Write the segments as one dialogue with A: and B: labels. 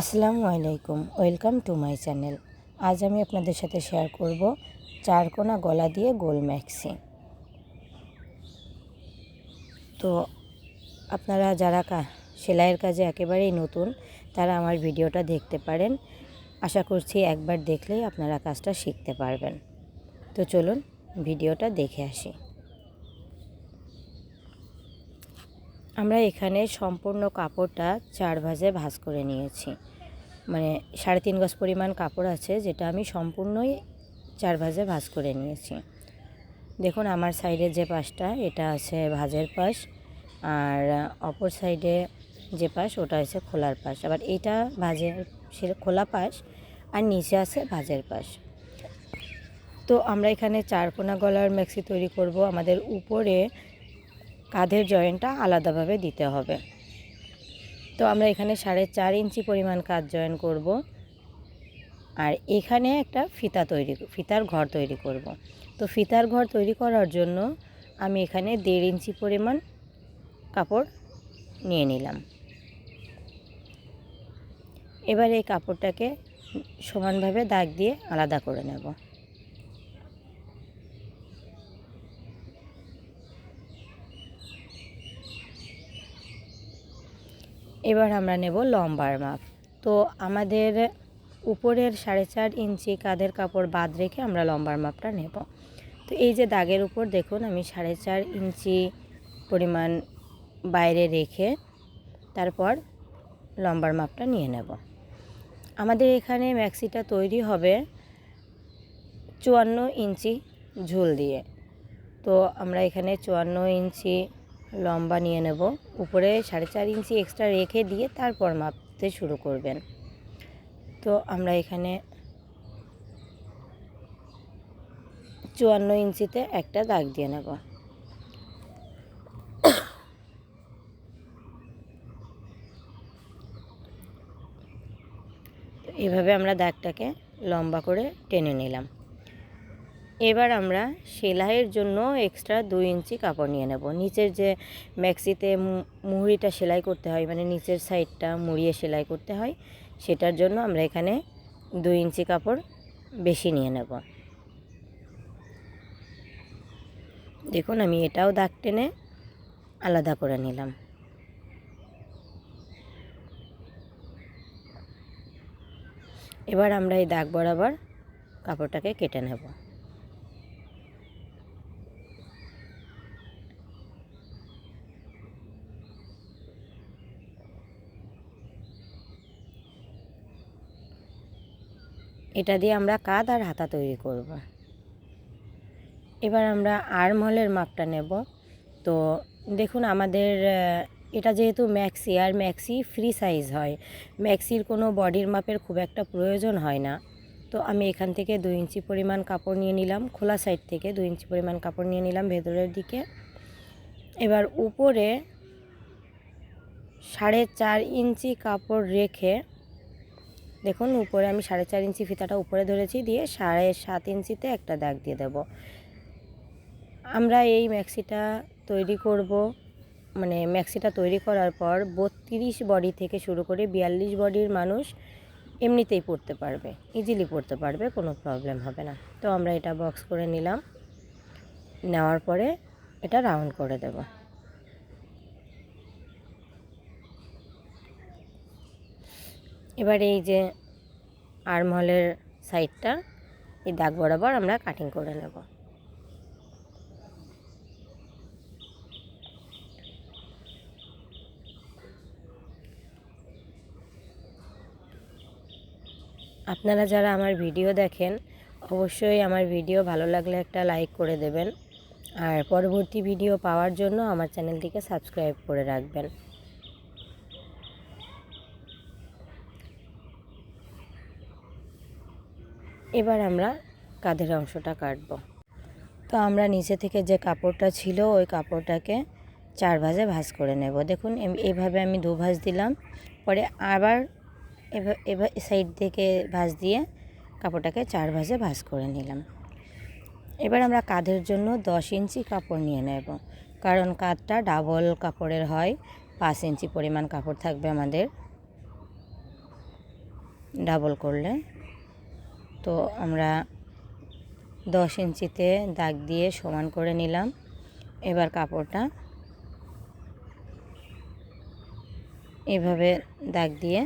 A: আসসালামু আলাইকুম, welcome to my channel. আজ আমি আপনাদের সাথে শেয়ার করব চারকোনা গলা দিয়ে গোল ম্যাক্সি। তো আপনারা যারা সেলাইয়ের কাজে একেবারেই নতুন, তারা আমার ভিডিওটা দেখতে পারেন। আশা করছি একবার দেখলেই আপনারা কাজটা শিখতে পারবেন। তো চলুন ভিডিওটা দেখে আসি। আমরা এখানে সম্পূর্ণ কাপড়টা চার ভাজে ভাজ করে নিয়েছি। মানে সাড়ে তিন গজ পরিমাণ কাপড় আছে, যেটা আমি সম্পূর্ণই চার ভাজে ভাজ করে নিয়েছি। দেখুন, আমার সাইডের যে পাশটা, এটা আছে ভাজের পাশ, আর অপর সাইডে যে পাশ, ওটা হচ্ছে খোলার পাশ। আবার এটা ভাজের সে, খোলা পাশ, আর নিচে আছে ভাজের পাশ। তো আমরা এখানে চারকোনা গলার ম্যাক্সি তৈরি করব। আমাদের উপরে কাঁধের জয়েন্টটা আলাদাভাবে দিতে হবে। তো আমরা এখানে সাড়ে চার ইঞ্চি পরিমাণ কাজ জয়েন করব। আর এখানে একটা ফিতা তৈরি, ফিতার ঘর তৈরি করব। তো ফিতার ঘর তৈরি করার জন্য আমি এখানে দেড় ইঞ্চি পরিমাণ কাপড় নিয়ে নিলাম। এবার এই কাপড়টাকে সমানভাবে দাগ দিয়ে আলাদা করে নেব। এবার আমরা নেব লম্বার মাপ। তো আমাদের উপরের সাড়ে চার ইঞ্চি কাঁধের কাপড় বাদ রেখে আমরা লম্বার মাপটা নেব। তো এই যে দাগের উপর দেখুন, আমি সাড়ে চার ইঞ্চি পরিমাণ বাইরে রেখে তারপর লম্বার মাপটা নিয়ে নেব। আমাদের এখানে ম্যাক্সিটা তৈরি হবে চুয়ান্ন ইঞ্চি ঝুল দিয়ে। তো আমরা এখানে চুয়ান্ন ইঞ্চি লম্বা নিয়ে নেব। উপরে সাড়ে চার ইঞ্চি এক্সট্রা রেখে দিয়ে তারপর মাপতে শুরু করবেন। তো আমরা এখানে চুয়ান্ন ইঞ্চিতে একটা দাগ দিয়ে নেব। এভাবে আমরা দাগটাকে লম্বা করে টেনে নিলাম। এবার আমরা সেলাইয়ের জন্য এক্সট্রা দুই ইঞ্চি কাপড় নিয়ে নেব। নিচের যে ম্যাক্সিতে মু- মুহুরিটা সেলাই করতে হয় মানে নিচের সাইডটা মুড়িয়ে সেলাই করতে হয়, সেটার জন্য আমরা এখানে দুই ইঞ্চি কাপড় বেশি নিয়ে নেব। দেখুন, আমি এটাও দাগ টেনে আলাদা করে নিলাম। এবার আমরা এই দাগ বরাবর কাপড়টাকে কেটে নেব। এটা দিয়ে আমরা কাঁধ আর হাতা তৈরি করব। এবার আমরা আর্মহলের মাপটা নেব। তো দেখুন আমাদের এটা যেহেতু ম্যাক্সি আর ম্যাক্সি ফ্রি সাইজ হয়। ম্যাক্সির কোনো বডির মাপের খুব একটা প্রয়োজন হয় না। তো আমি এখান থেকে দু ইঞ্চি পরিমাণ কাপড় নিয়ে নিলাম, খোলা সাইড থেকে দু ইঞ্চি পরিমাণ কাপড় নিয়ে নিলাম ভেতরের দিকে। এবার উপরে সাড়ে চার ইঞ্চি কাপড় রেখে দেখুন, উপরে আমি সাড়ে চার ইঞ্চি ফিতাটা উপরে ধরেছি দিয়ে সাড়ে সাত ইঞ্চিতে একটা দাগ দিয়ে দেব। আমরা এই ম্যাক্সিটা তৈরি করব মানে ম্যাক্সিটা তৈরি করার পর বত্রিশ বডি থেকে শুরু করে বিয়াল্লিশ বডির মানুষ এমনিতেই পড়তে পারবে ইজিলি পড়তে পারবে, কোনো প্রবলেম হবে না। তো আমরা এটা বক্স করে নিলাম, নেওয়ার পরে এটা রাউন্ড করে দেব। এবার এই যে আর্মহলের সাইডটা, এই দাগ বরাবর আমরা কাটিং করে নেব। আপনারা যারা আমার ভিডিও দেখেন, অবশ্যই আমার ভিডিও ভালো লাগলে একটা লাইক করে দেবেন। আর পরবর্তী ভিডিও পাওয়ার জন্য আমার চ্যানেলটিকে সাবস্ক্রাইব করে রাখবেন। এবার আমরা কাঁধের অংশটা কাটবো। তো আমরা নিচে থেকে যে কাপড়টা ছিল, ওই কাপড়টাকে চার ভাজে ভাঁজ করে নেব। দেখুন এভাবে আমি দু ভাঁজ দিলাম। পরে আবার এবার সাইড থেকে ভাঁজ দিয়ে কাপড়টাকে চার ভাজে ভাঁজ করে নিলাম। এবার আমরা কাঁধের জন্য দশ ইঞ্চি কাপড় নিয়ে নেব। কারণ কাঁধটা ডাবল কাপড়ের হয়, পাঁচ ইঞ্চি পরিমাণ কাপড় থাকবে আমাদের। ডাবল করলে তো আমরা দশ ইঞ্চিতে দাগ দিয়ে সমান করে নিলাম। এবার কাপড়টা এভাবে দাগ দিয়ে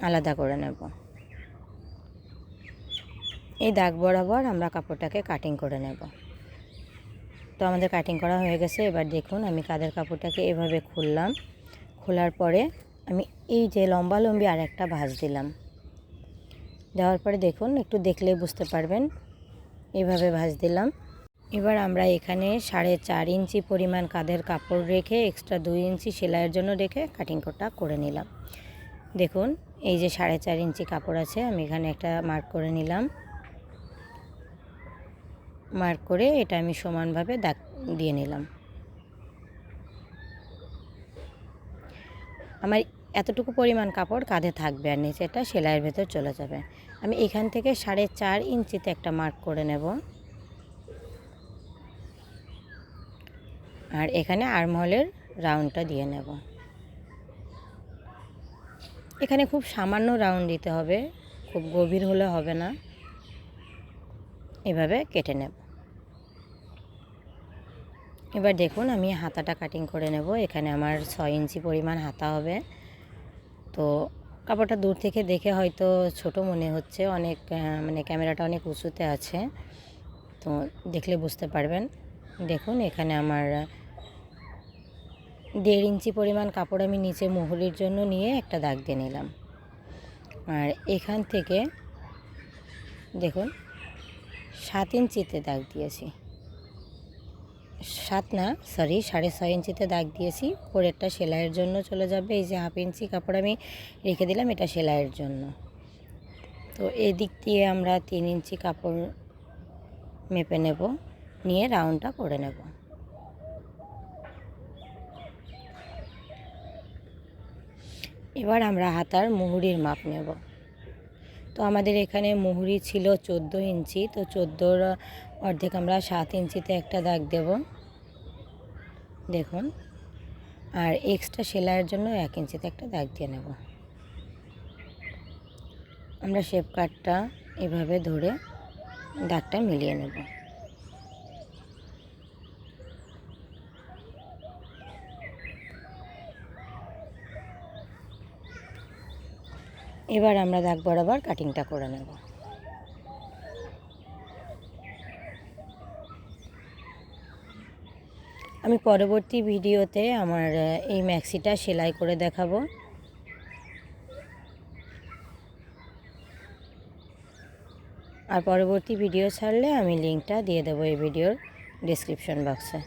A: আলাদা করে নেব। এই দাগ বরাবর আমরা কাপড়টাকে কাটিং করে নেব। তো আমাদের কাটিং করা হয়ে গেছে। এবার দেখুন আমি কাদের কাপড়টাকে এভাবে খুললাম। খোলার পরে আমি এই যে লম্বা লম্বি আর একটা ভাঁজ দিলাম। দেওয়ার পরে দেখুন, একটু দেখলে বুঝতে পারবেন। এভাবে ভাজ দিলাম। এবার আমরা এখানে সাড়ে চার ইঞ্চি পরিমাণ কাঁধের কাপড় রেখে এক্সট্রা দুই ইঞ্চি সেলাইয়ের জন্য রেখে কাটিং কোটা করে নিলাম। দেখুন, এই যে সাড়ে চার ইঞ্চি কাপড় আছে, আমি এখানে একটা মার্ক করে নিলাম। মার্ক করে এটা আমি সমানভাবে দাগ দিয়ে নিলাম। আমার এতটুকু পরিমাণ কাপড় কাঁধে থাকবে আর নিচেটা সেলাইয়ের ভেতর চলে যাবে। আমি এখান থেকে সাড়ে চার ইঞ্চিতে একটা মার্ক করে নেব। আর এখানে আর্মহলের রাউন্ডটা দিয়ে নেব। এখানে খুব সামান্য রাউন্ড দিতে হবে, খুব গভীর হলে হবে না। এভাবে কেটে নেব। এবার দেখুন আমি হাতাটা কাটিং করে নেব। এখানে আমার ছয় ইঞ্চি পরিমাণ হাতা হবে। তো কাপড়টা দূর থেকে দেখে হয়তো ছোট মনে হচ্ছে, অনেক মানে ক্যামেরাটা অনেক উঁচুতে আছে। তো দেখলে বুঝতে পারবেন। দেখুন, এখানে আমার দেড় ইঞ্চি পরিমাণ কাপড় আমি নিচে মুহুরির জন্য নিয়ে একটা দাগ দিয়ে নিলাম। আর এখান থেকে দেখুন, সাত ইঞ্চিতে দাগ দিয়েছি। সাত না সরি সাড়ে ছয় ইঞ্চিতে দাগ দিয়েছি। পরেরটা সেলাইয়ের জন্য চলে যাবে। এই যে হাফ ইঞ্চি কাপড় আমি রেখে দিলাম, এটা সেলাইয়ের জন্য। তো এই দিক দিয়ে আমরা তিন ইঞ্চি কাপড় মেপে নেব, নিয়ে রাউন্ডটা করে নেব। এবার আমরা হাতার মুহুরির মাপ নেব। তো আমাদের এখানে মুহুরি ছিল চোদ্দ ইঞ্চি, তো চোদ্দোর অর্ধেক আমরা সাত ইঞ্চিতে একটা দাগ দেব। দেখুন, আর এক্সট্রা সেলাইয়ের জন্য এক ইঞ্চিতে একটা দাগ দিয়ে নেব। আমরা শেপ কাটটা এভাবে ধরে দাগটা মিলিয়ে নেব। এবার আমরা দাগ বরাবর কাটিংটা করে নেব। আমি পরবর্তী ভিডিওতে আমার এই ম্যাক্সিটা সেলাই করে দেখাবো। আর পরবর্তী ভিডিও ছাড়লে আমি লিঙ্কটা দিয়ে দেবো এই ভিডিওর ডিসক্রিপশন বক্সে